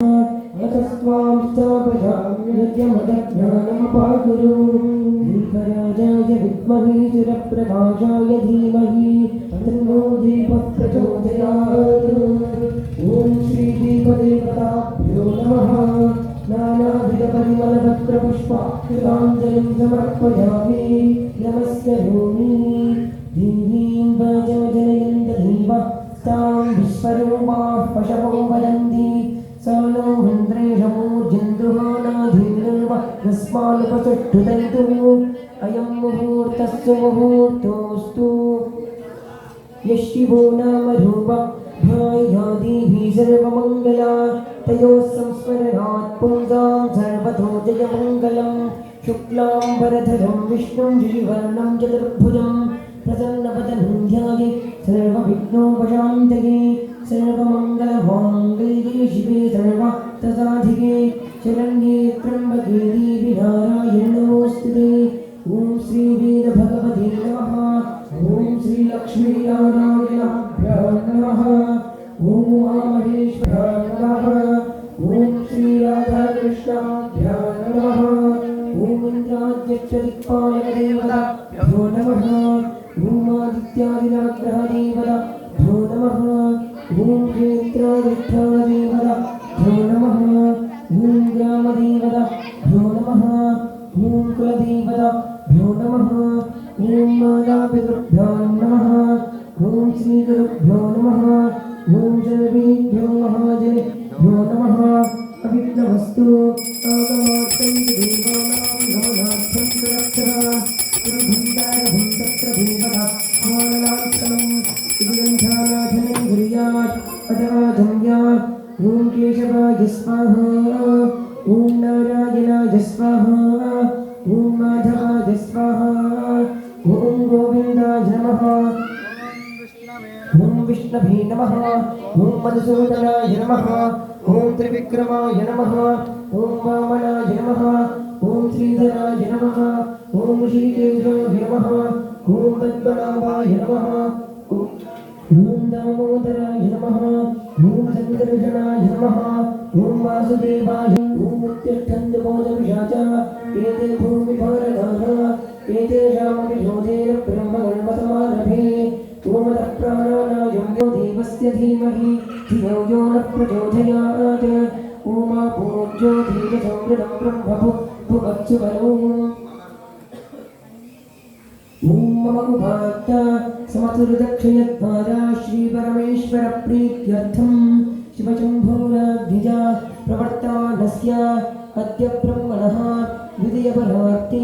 अतस्त्वां स्थापयाम्यज्ञमदज्ञानमपाकुरु दीपराजाय विद्महे चिरप्रकाशाय धीमहि तन्नो दीपः प्रचोदयात् ॐ श्रीदीपदेवताभ्यो नमः नानाविधपरिमलपत्रपुष्पाक्षराञ्जलिं समर्पयामि नमस्करोमि देवीं वाचमजनयन्त देवः तां विश्वरूपाः पशवो वदन्ति नो मन्द्रेशमूर्जन्तुहानाधीर्व यस्मानुपचक्षुदन्तु अयं मुहूर्तस्य मुहूर्तोऽस्तु। यः नाम रूप ध्यायादीः सर्वमङ्गला, तयोः संस्मरणात् पुंसां सर्वतो जयमङ्गलं शुक्लां विष्णुं शिशिवर्णं चतुर्भुजं, प्रसन्नवदनं ध्याये सर्वविघ्नोपशान्तये सर्वमङ्गलमाङ्गल्ये शिवे सर्वार्थसाधिके शरण्ये त्र्यम्बके देवि नारायणोऽस्तु ते। ॐ श्रीवीरभगवते नमः। ॐ श्रीलक्ष्मीनारायणाभ्यां नमः। ॐ उमामहेश्वराय नमः। ॐ श्रीराधाकृष्णाभ्यां नमः। ॐ इन्द्राद्यक्षदिक्पालकदेवताभ्यो नमः। ॐ आदित्यादिनाग्रहदेवताभ्यो नमः। ॐ क्षेत्राधिष्ठानदेवताभ्यो नमः। ॐ ग्रामदेवताभ्यो नमः। ॐ कुलदेवताभ्यो नमः। ॐ मातापितृभ्यो नमः। ॐ श्रीगुरुभ्यो नमः। ॐ सर्वेभ्यो महाजनेभ्यो नमः। अविघ्नमस्तु आगमार्थं देवानां गमनार्थं प्रदक्षः ॐ केशवाय स्वाहा ॐ नारायणाय स्वाहा ॐ माधवाय स्वाहा ॐ गोविन्दाय नमः ॐ विष्णवे नमः ॐ मधुसूदनाय नमः ॐ त्रिविक्रमाय नमः ॐ वामनाय नमः ॐ श्रीधराय नमः ॐ श्रीकेशाय नमः ॐ पद्मनाभाय नमः ॐ दामोदराय नमः ॐ सङ्कर्षणाय नमः ॐ वासुदेवाय ॐ उत्तिष्ठन्तु मोदविषाचा एते भूमिभारताः एतेषामपि शोधेन ब्रह्मकर्मसमारभे ओमतः प्राणानायं यो देवस्य धीमहि धियो यो नः प्रचोदयात् ओमा पूज्यो धीरसंवृतं ब्रह्मभु भुवत्सु बलो ॐ मम उपात्त समतुर्दक्षिणद्वारा श्रीपरमेश्वरप्रीत्यर्थं शिवशम्भोराज्ञया प्रवर्तमानस्य अद्य ब्रह्मणः द्वितीयपरार्ते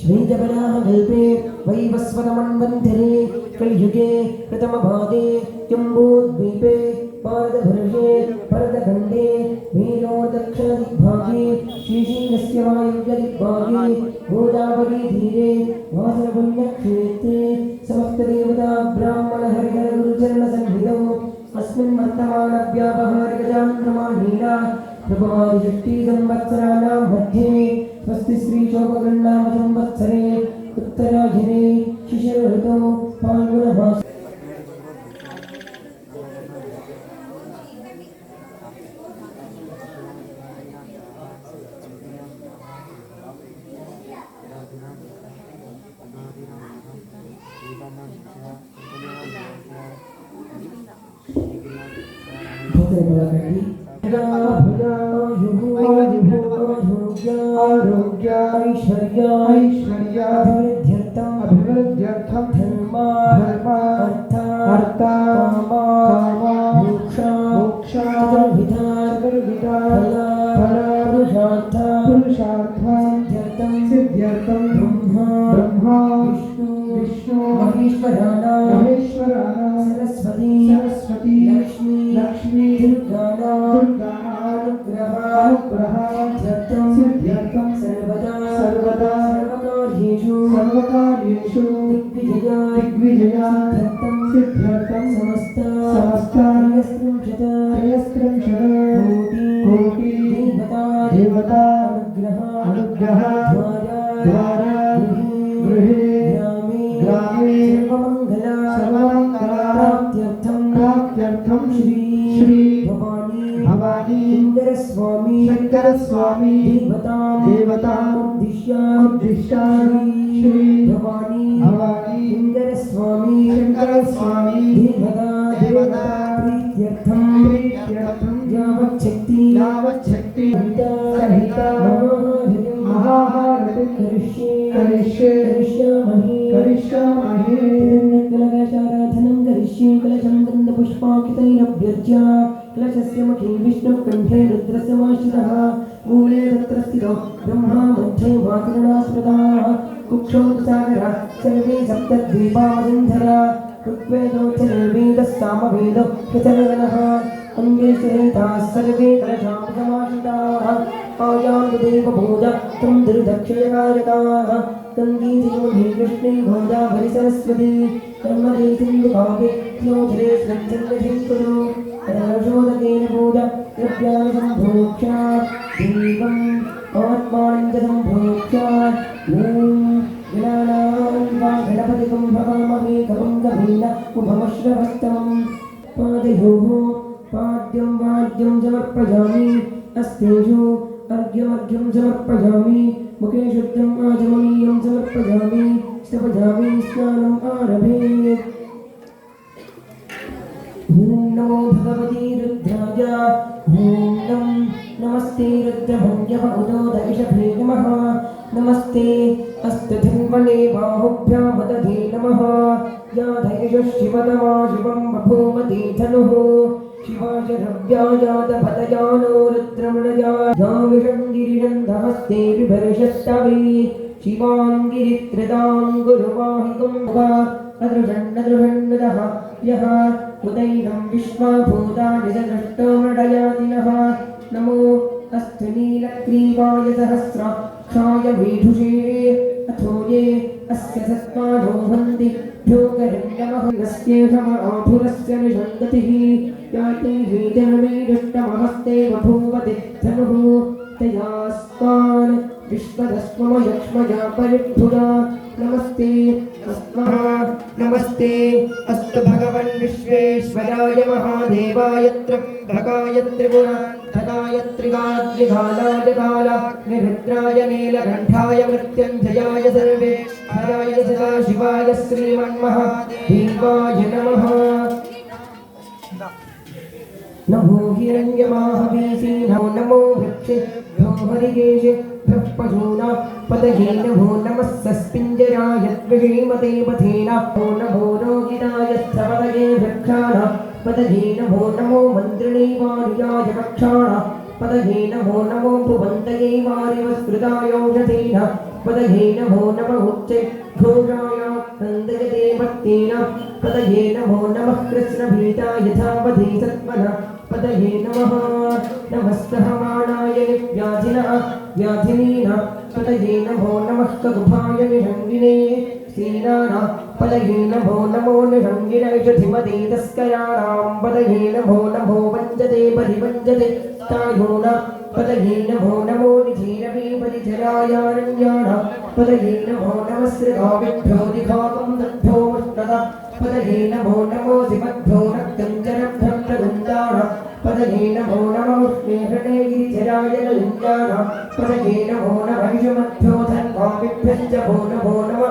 श्वेतपराहकल्पे वैवस्वतमन्वन्तरे कलियुगे प्रथमपादे जम्बूद्वीपे पारदभर्षे भरतखण्डे मेरोदक्षिणदिग्भागे श्रीशीलस्य वायुव्यदिग्भागे गोदावरीतीरे वासरपुण्यक्षेत्रे समस्तदेवता ब्राह्मणहरिहरगुरुचरणसन्निधौ अस्मिन् वर्तमानव्यापहारिकजान्द्रमाणेन प्रभवादिषष्टिसंवत्सराणां मध्ये स्वस्ति श्रीशोभगण्णाम संवत्सरे उत्तरायणे शिशिरऋतौ फाल्गुनमासे आरोग्याश्वर्याश्वर्याभिवृद्ध्यर्थम धर्मा అనుగ్రహ ద్వారా గృహి గ్రామి సర్వమంగళార్థం శ్రీ శ్రీ భవానీ శంకరస్వామి శంకరస్వామి దేవతా దేవతా ఉద్దిశ్యా ఉద్దిశ్యా सज्जा क्लशस्य मुखे विष्णुकण्ठे रुद्रस्य माश्रितः मूले तत्र स्थितो ब्रह्मा मध्ये मातृणास्मृताः कुक्षोदसागरः सर्वे सप्तद्वीपावसन्धरा ऋग्वेदोच्चनिर्वेदः सामवेदो कृतनगरः अङ्गे सहिताः सर्वे कलशापसमाश्रिताः आयां देवभोज त्वं दुर्दक्षिणकारकाः गंगी देवी कृष्णे भोजा हरि सरस्वती कर्मदे सिंधु भागे योजने श्रद्धं करो। रसोदकेन पूजा द्रव्याणि सम्भोक्ष्या देवम् आत्मानं च सम्भोक्ष्या ॐ गणानां वा गणपतिकं भवामहे कवं उभमश्रवस्तमं पादयोः, पाद्यं वाद्यं समर्पयामि अस्तेषु अर्घ्यमर्घ्यं समर्पयामि मुखे शुद्धम् आचमनीयं समर्पयामि स्थपयामि स्नानम् आरभेत्। नमो भगवती रुद्राय। ॐ नं। नमस्ते रुद्रभङ्ग्यवदोदयिषभे नमः। नमस्ते अस्तधन्वने बाहुभ्यामदधे नमः। या धैषः शिवतमा शिवं बभूवती धनुः। शिवाय रव्यायादभदयानो रुद्रमणया। या विषं गिरिनन्दहस्ते बिभर्षस्तवे शिवाङ्गिरित्रदां गुरुवाहिकं यः उदैनं विश्वाभूतानि च दृष्टो मृडयादिनः नमो अस्तु नीलग्रीवाय वीढुषे अथो ये अस्य सत्त्वानो हन्ति भ्योगरण्यमहस्येषमाधुरस्य निषङ्गतिः याति वीतनमेदुष्टमहस्ते बभूवति धनुः तयास्तान् विश्वदस्मम విశ్వదస్మమ యక్ష్మయా పరిభుగా నమస్తే నమస్తే అస్తు భగవన్ విశ్వేశ్వరాయ మహాదేవాయ త్రంభకాయ త్రిపురాంతకాయ త్రిగాగ్నిఘాలాజకాలాగ్నిరుద్రాయ నీలకంఠాయ మృత్యుంజయాయ సర్వేశ్వరాయ సదాశివాయ శ్రీమన్మహాదేవాయ నమః నమో హిరణ్యమాహవీసీ నమో నమో వృక్షే భో पशूना पदये नमो नमः सस्पिञ्जराय द्विषीमते पथेन नमो रोगिणाय स्थपदये वृक्षाण। पदये नमो नमो मन्त्रिणे वार्याय वक्षाण। पदये नमो नमो पुवन्तये वारिवस्कृतायोषधेन पदये नमो नम उच्चे घोषाय नन्दयते भक्तेन। पदये नमो नमः कृष्णभीता यथावधि सत्मन पदये नमः नमस्तहमाणाय व्याधिनः व्याधिनीन पदये नमो नमः कगुभाय निषङ्गिने सीनाना पदये नमो नमो निषङ्गिनैषधिमते तस्कराणां पदये नमो नमो वञ्जते परिवञ्जते तायून पदये नमो नमो निधीरवे परिचरायारण्याण पदये नमो नमः श्रीगाविभ्यो दिघातं दद्भ्यो मुष्टद पदये नमो नमो शिवद्भ्यो रक्तञ्जनभ्यः प्रगुञ्जाण पदये नमो పదకే నమో నమో స్నేహృతే గిరిజరాజ లింగానాం పదకే నమో నమహిషమధ్యోధన్వామిభ్యశ్చ భో నమో నమ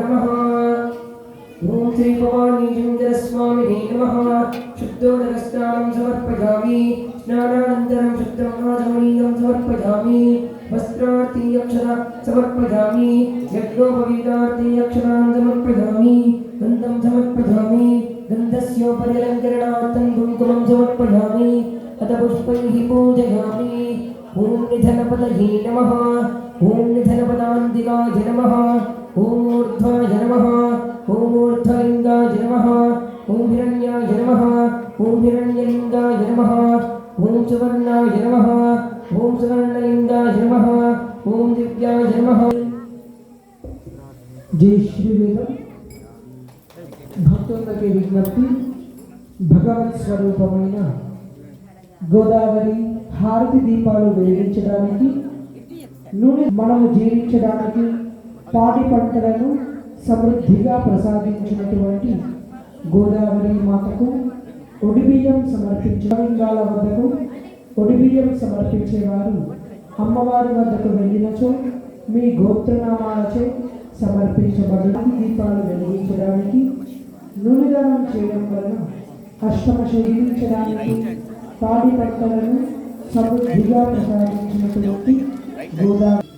నమో ॐ श्रीभवानी शङ्करस्वामिने नमः। शुद्धोदकस्नानं समर्पयामि। स्नानानन्तरं शुद्धं आचमनीयं समर्पयामि। वस्त्रार्थे समर्पयामि। यज्ञोपवीतार्थे समर्पयामि। गन्धं समर्पयामि। गन्धस्योपरिलङ्करणार्थं कुङ्कुमं समर्पयामि। अथ पुष्पैः पूजयामि। ॐ निधनपदये नमः। ॐ निधनपदान्तिकाय नमः। ॐर्ध्वाय नमः ॐर्ध्वलिङ्गाय नमः ॐ हिरण्याय नमः ॐ हिरण्यलिङ्गाय नमः ॐ सुवर्णाय नमः ॐ सुवर्णलिङ्गाय नमः ॐ दिव्याय नमः। जय श्रीवेद। भक्तों की विज्ञप्ति భగవత్ స్వరూపమైన గోదావరి హారతి దీపాలు వెలిగించడానికి, నూనె మనము జీవించడానికి పాడి పంటలను సమృద్ధిగా ప్రసాదించినటువంటి గోదావరి మాతకు ఒడిబియ్యం సమర్పించే లింగాల వద్దకు ఒడిబియ్యం సమర్పించేవారు అమ్మవారి వద్దకు వెళ్ళినచో మీ గోత్రనామాలచే సమర్పించబడిన దీపాలు వెలిగించడానికి నూనెదానం చేయడం వలన కష్టమ శరీరించడానికి పాడి పంటలను సమృద్ధిగా ప్రసాదించినటువంటి Godavari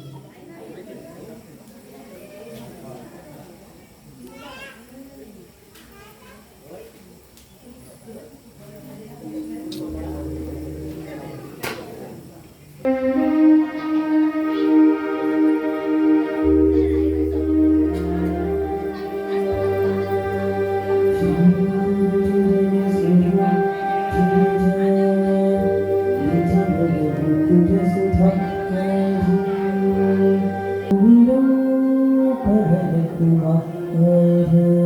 Father.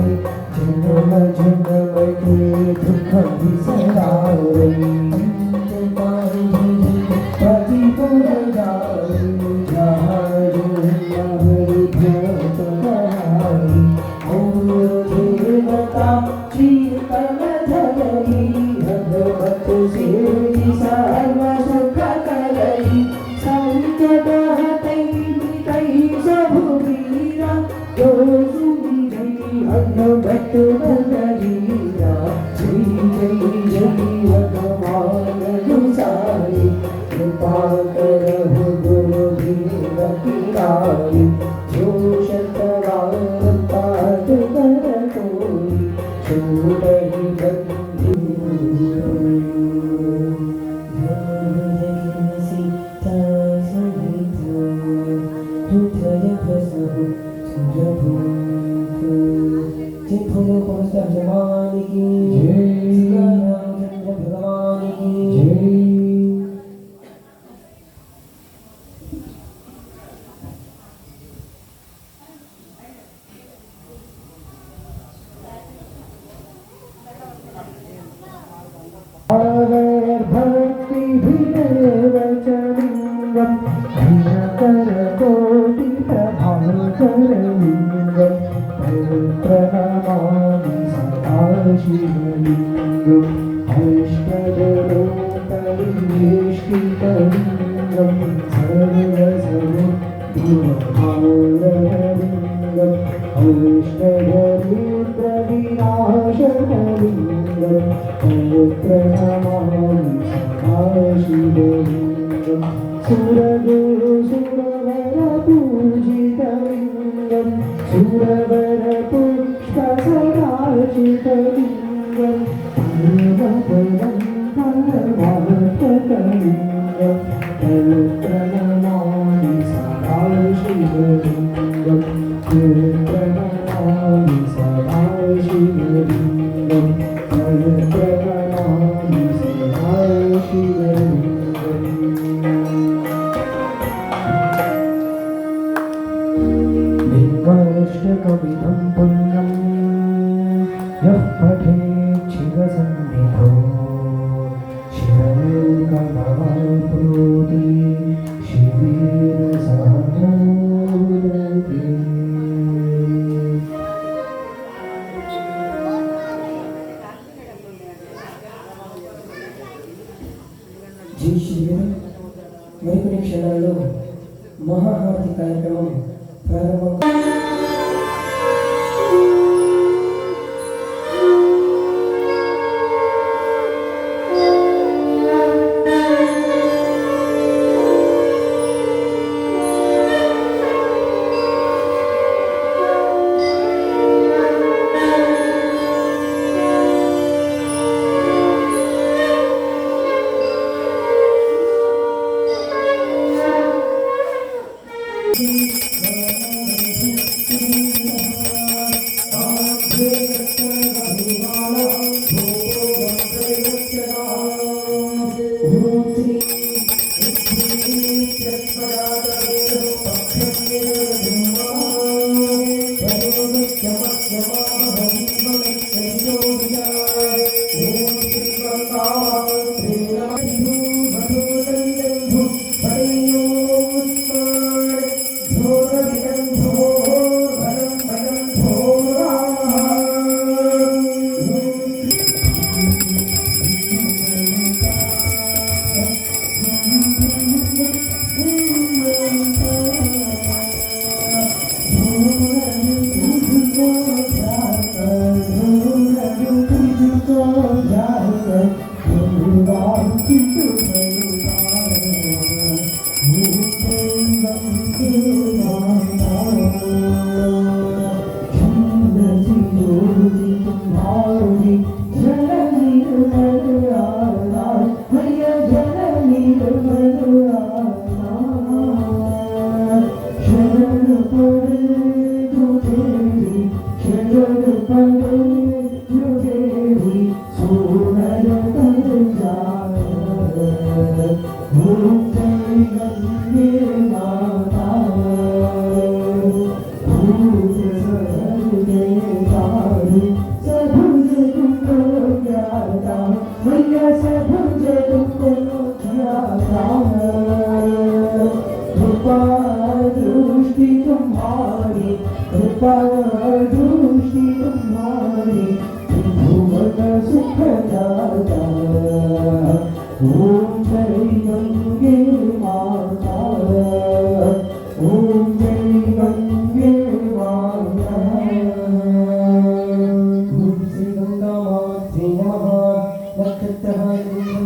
Chỉ trên đôi mây trên đôi mây kia thức thần thì sẽ bao đình च कविदं पुण्यं यः पठे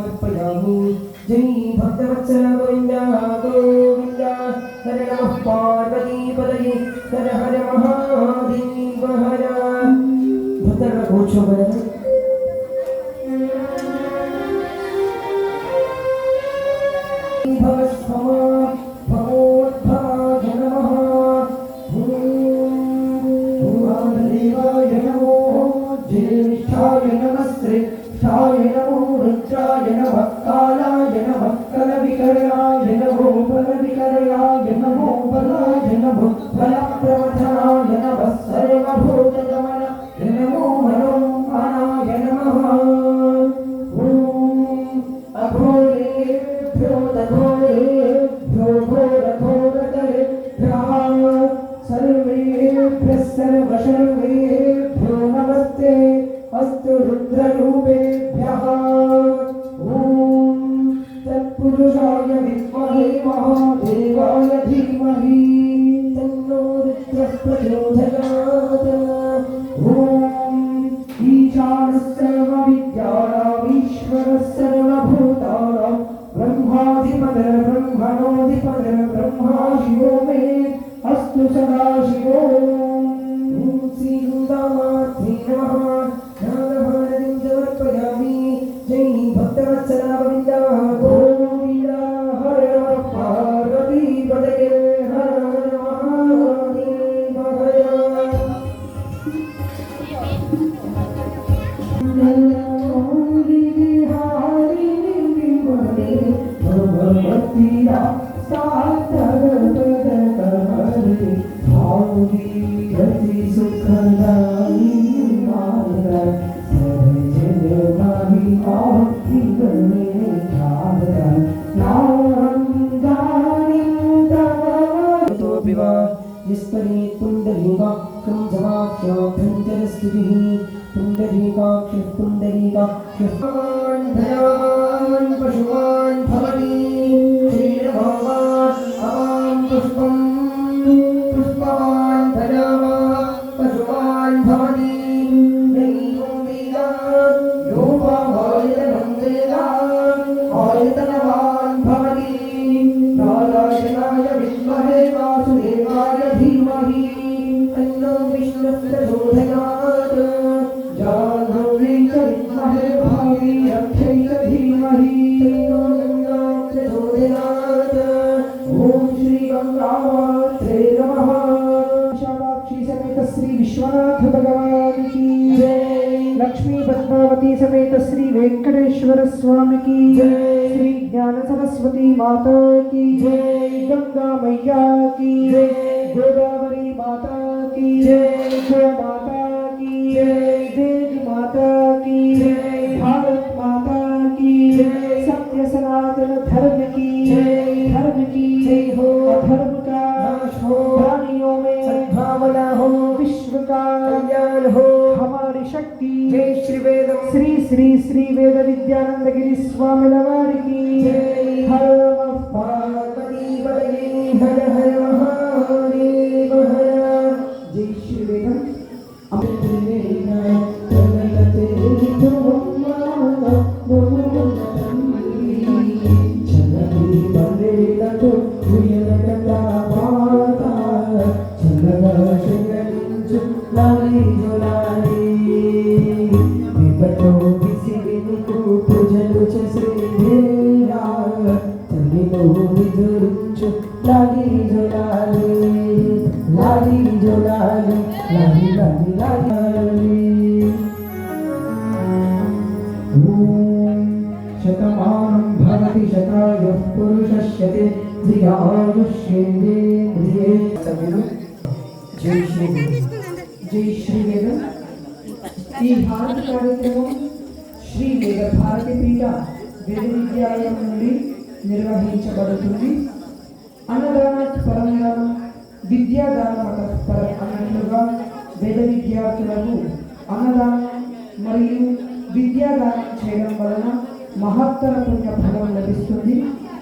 സമർപ്പണാമി ജയ് ഭക്തവത്സല ഗോവിന്ദ ഗോവിന്ദ ഹര നമഃ പാർവതീപതയേ ഹര ഹര മഹാ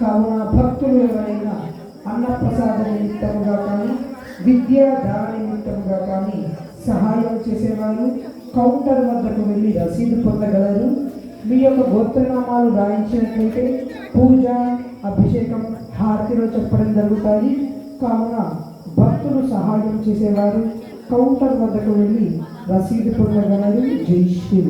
కావున భక్తులు ఎవరైనా అన్నప్రసాద నిమిత్తంగా కానీ విద్యా దాన కానీ సహాయం చేసేవారు కౌంటర్ వద్దకు వెళ్ళి రసీదు పొందగలరు. మీ యొక్క గోత్రనామాలు రాయించినట్లయితే పూజ అభిషేకం హారతిలో చెప్పడం జరుగుతాయి. కావున భక్తులు సహాయం చేసేవారు కౌంటర్ వద్దకు వెళ్ళి రసీదు పొందగలరు. జై శ్రీ